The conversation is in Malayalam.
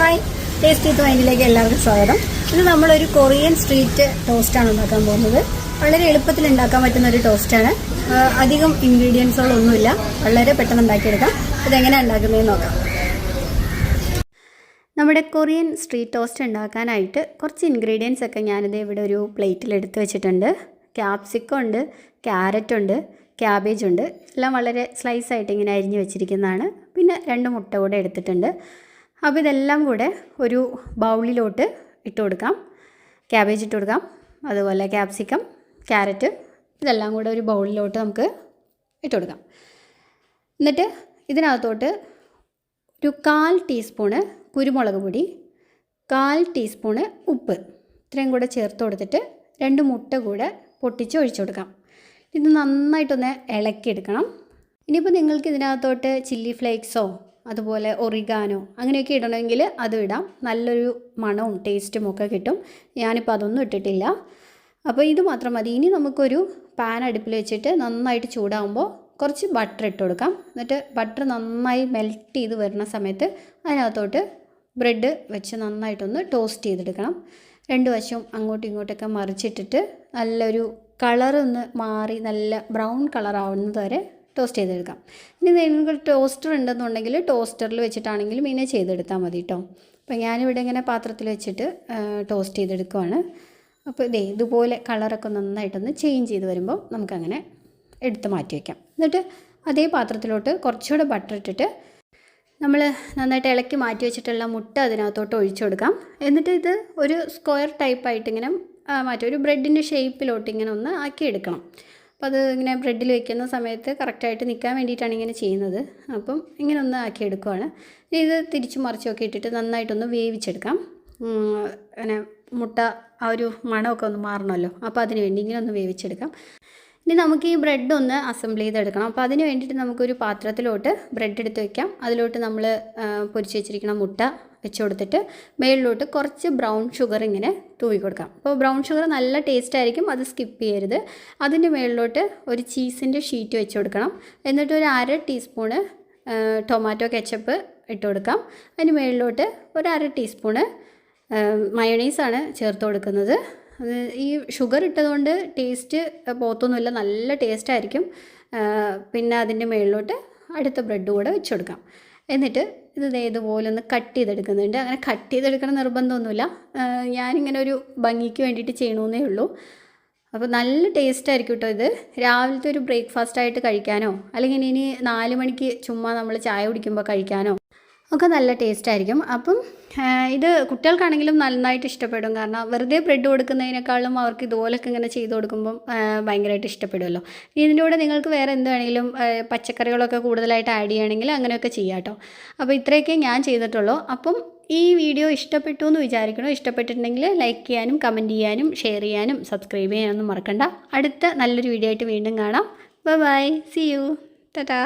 ഹായ് ടേസ്റ്റി വൈനിലേക്ക് എല്ലാവർക്കും സ്വാഗതം. ഇത് നമ്മളൊരു കൊറിയൻ സ്ട്രീറ്റ് ടോസ്റ്റാണ് ഉണ്ടാക്കാൻ പോകുന്നത്. വളരെ എളുപ്പത്തിൽ ഉണ്ടാക്കാൻ പറ്റുന്ന ഒരു ടോസ്റ്റാണ് അധികം ഇൻഗ്രീഡിയൻസുകളൊന്നുമില്ല വളരെ പെട്ടെന്ന് ഉണ്ടാക്കിയെടുക്കാം. ഇതെങ്ങനെയാണ് ഉണ്ടാക്കുന്നതെന്ന് നോക്കാം. നമ്മുടെ കൊറിയൻ സ്ട്രീറ്റ് ടോസ്റ്റ് ഉണ്ടാക്കാനായിട്ട് കുറച്ച് ഇൻഗ്രീഡിയൻസ് ഒക്കെ ഞാനിത് ഇവിടെ ഒരു പ്ലേറ്റിൽ എടുത്ത് വെച്ചിട്ടുണ്ട്. ക്യാപ്സിക്കം ഉണ്ട് ക്യാരറ്റ് ഉണ്ട് ക്യാബേജ് ഉണ്ട്. എല്ലാം വളരെ സ്ലൈസ് ആയിട്ട് ഇങ്ങനെ അരിഞ്ഞ് വെച്ചിരിക്കുന്നതാണ്. പിന്നെ രണ്ട് മുട്ട കൂടെ എടുത്തിട്ടുണ്ട്. അപ്പോൾ ഇതെല്ലാം കൂടെ ഒരു ബൗളിലോട്ട് ഇട്ട് കൊടുക്കാം. ക്യാബേജ് ഇട്ട് കൊടുക്കാം. അതുപോലെ ക്യാപ്സിക്കം ക്യാരറ്റ് ഇതെല്ലാം കൂടെ ഒരു ബൗളിലോട്ട് നമുക്ക് ഇട്ട് കൊടുക്കാം. എന്നിട്ട് ഇതിനകത്തോട്ട് ഒരു കാൽ ടീസ്പൂണ് കുരുമുളക് പൊടി കാൽ ടീസ്പൂണ് ഉപ്പ് ഇത്രയും കൂടെ ചേർത്ത് കൊടുത്തിട്ട് രണ്ട് മുട്ട കൂടെ പൊട്ടിച്ച് ഒഴിച്ചു കൊടുക്കാം. ഇത് നന്നായിട്ടൊന്ന് ഇളക്കിയെടുക്കണം. ഇനിയിപ്പോൾ നിങ്ങൾക്ക് ഇതിനകത്തോട്ട് ചില്ലി ഫ്ലേക്സോ അതുപോലെ ഒറിഗാനോ അങ്ങനെയൊക്കെ ഇടണമെങ്കിൽ അതും ഇടാം. നല്ലൊരു മണവും ടേസ്റ്റും ഒക്കെ കിട്ടും. ഞാനിപ്പോൾ അതൊന്നും ഇട്ടിട്ടില്ല. അപ്പോൾ ഇത് മാത്രം മതി. ഇനി നമുക്കൊരു പാൻ അടുപ്പിൽ വെച്ചിട്ട് നന്നായിട്ട് ചൂടാകുമ്പോൾ കുറച്ച് ബട്ടർ ഇട്ട് കൊടുക്കാം. എന്നിട്ട് ബട്ടർ നന്നായി മെൽറ്റ് ചെയ്ത് വരുന്ന സമയത്ത് അതിനകത്തോട്ട് ബ്രെഡ് വെച്ച് നന്നായിട്ടൊന്ന് ടോസ്റ്റ് ചെയ്തെടുക്കണം. രണ്ട് വശവും അങ്ങോട്ടും ഇങ്ങോട്ടൊക്കെ മറിച്ചിട്ടിട്ട് നല്ലൊരു കളറൊന്ന് മാറി നല്ല ബ്രൗൺ കളറാവുന്നത് വരെ ടോസ്റ്റ് ചെയ്തെടുക്കാം. ഇനി നിങ്ങൾക്ക് ടോസ്റ്റർ ഉണ്ടെന്നുണ്ടെങ്കിൽ ടോസ്റ്ററിൽ വെച്ചിട്ടാണെങ്കിലും ഇങ്ങനെ ചെയ്തെടുത്താൽ മതി കേട്ടോ അപ്പോൾ ഞാനിവിടെ ഇങ്ങനെ പാത്രത്തിൽ വെച്ചിട്ട് ടോസ്റ്റ് ചെയ്തെടുക്കുവാണ്. അപ്പോൾ ഇതേ ഇതുപോലെ കളറൊക്കെ നന്നായിട്ടൊന്ന് ചേഞ്ച് ചെയ്ത് വരുമ്പോൾ നമുക്കങ്ങനെ എടുത്ത് മാറ്റി വയ്ക്കാം എന്നിട്ട് അതേ പാത്രത്തിലോട്ട് കുറച്ചുകൂടെ ബട്ടർ ഇട്ടിട്ട് നമ്മൾ നന്നായിട്ട് ഇളക്കി മാറ്റി വെച്ചിട്ടുള്ള മുട്ട അതിനകത്തോട്ട് ഒഴിച്ചു കൊടുക്കാം. എന്നിട്ട് ഇത് ഒരു സ്ക്വയർ ടൈപ്പായിട്ട് ഇങ്ങനെ മാറ്റി ഒരു ബ്രെഡിന്റെ ഷേപ്പിലോട്ട് ഇങ്ങനെ ഒന്ന് ആക്കി എടുക്കണം അപ്പോൾ അത് ഇങ്ങനെ ബ്രെഡിൽ വെക്കുന്ന സമയത്ത് കറക്റ്റായിട്ട് നിൽക്കാൻ വേണ്ടിയിട്ടാണ് ഇങ്ങനെ ചെയ്യുന്നത്. അപ്പം ഇങ്ങനെ ഒന്ന് ആക്കി എടുക്കുവാണ്. ഇനി ഇത് തിരിച്ചു മറിച്ചൊക്കെ ഇട്ടിട്ട് നന്നായിട്ടൊന്ന് വേവിച്ചെടുക്കാം. അങ്ങനെ മുട്ട ആ ഒരു മണമൊക്കെ ഒന്ന് മാറണമല്ലോ. അപ്പോൾ അതിന് വേണ്ടി ഇങ്ങനെ ഒന്ന് വേവിച്ചെടുക്കാം. ഇനി നമുക്ക് ഈ ബ്രെഡ് ഒന്ന് അസംബിൾ ചെയ്തെടുക്കണം. അപ്പോൾ അതിന് വേണ്ടിയിട്ട് നമുക്കൊരു പാത്രത്തിലോട്ട് ബ്രെഡ് എടുത്ത് വയ്ക്കാം അതിലോട്ട് നമ്മൾ പൊരിച്ച് വെച്ചിരിക്കുന്ന മുട്ട വെച്ച് കൊടുത്തിട്ട് മേളിലോട്ട് കുറച്ച് ബ്രൗൺ ഷുഗർ ഇങ്ങനെ തൂവി കൊടുക്കാം. അപ്പോൾ ബ്രൗൺ ഷുഗർ നല്ല ടേസ്റ്റ് ആയിരിക്കും അത് സ്കിപ്പ് ചെയ്യരുത്. അതിന്റെ മേളിലോട്ട് ഒരു ചീസിന്റെ ഷീറ്റ് വെച്ച് കൊടുക്കണം. എന്നിട്ട് ഒരു അര ടീസ്പൂണ് ടൊമാറ്റോ കെച്ചപ്പ് ഇട്ട് കൊടുക്കാം. അതിന് മേളിലോട്ട് ഒരു അര ടീസ്പൂണ് മയണീസാണ് ചേർത്ത് കൊടുക്കുന്നത്. ഈ ഷുഗർ ഇട്ടതുകൊണ്ട് ടേസ്റ്റ് പോത്തൊന്നുമില്ല നല്ല ടേസ്റ്റ് ആയിരിക്കും. പിന്നെ അതിന്റെ മുകളിലോട്ട് അടുത്ത ബ്രെഡ് കൂടെ വെച്ച് കൊടുക്കാം എന്നിട്ട് ഇത് ഇതുപോലെ ഒന്ന് കട്ട് ചെയ്തെടുക്കുന്നുണ്ട്. അങ്ങനെ കട്ട് ചെയ്തെടുക്കണ നിർബന്ധമൊന്നുമില്ല. ഞാനിങ്ങനെ ഒരു ഭംഗിക്ക് വേണ്ടിയിട്ട് ചെയ്യണമെന്നേ ഉള്ളൂ. അപ്പോൾ നല്ല ടേസ്റ്റ് ആയിരിക്കും കേട്ടോ ഇത്. രാവിലത്തെ ഒരു ബ്രേക്ക്ഫാസ്റ്റ് ആയിട്ട് കഴിക്കാനോ അല്ലെങ്കിൽ ഇനി നാല് മണിക്ക് ചുമ്മാ നമ്മൾ ചായ കുടിക്കുമ്പോൾ കഴിക്കാനോ ഒക്കെ നല്ല ടേസ്റ്റ് ആയിരിക്കും. അപ്പം ഇത് കുട്ടികൾക്കാണെങ്കിലും നന്നായിട്ട് ഇഷ്ടപ്പെടും. കാരണം വെറുതെ ബ്രെഡ് കൊടുക്കുന്നതിനേക്കാളും അവർക്ക് ഇതുപോലൊക്കെ ഇങ്ങനെ ചെയ്ത് കൊടുക്കുമ്പം ഭയങ്കരമായിട്ട് ഇഷ്ടപ്പെടുമല്ലോ. ഇതിന്റെ കൂടെ നിങ്ങൾക്ക് വേറെ എന്ത് വേണമെങ്കിലും പച്ചക്കറികളൊക്കെ കൂടുതലായിട്ട് ആഡ് ചെയ്യുകയാണെങ്കിൽ അങ്ങനെയൊക്കെ ചെയ്യാം കേട്ടോ അപ്പോൾ ഇത്രയൊക്കെ ഞാൻ ചെയ്തിട്ടുള്ളൂ. അപ്പം ഈ വീഡിയോ ഇഷ്ടപ്പെട്ടു എന്ന് വിചാരിക്കണോ ഇഷ്ടപ്പെട്ടിട്ടുണ്ടെങ്കിൽ ലൈക്ക് ചെയ്യാനും കമന്റ് ചെയ്യാനും ഷെയർ ചെയ്യാനും സബ്സ്ക്രൈബ് ചെയ്യാനൊന്നും മറക്കണ്ട. അടുത്ത നല്ലൊരു വീഡിയോ ആയിട്ട് വീണ്ടും കാണാം. Bye bye see you tata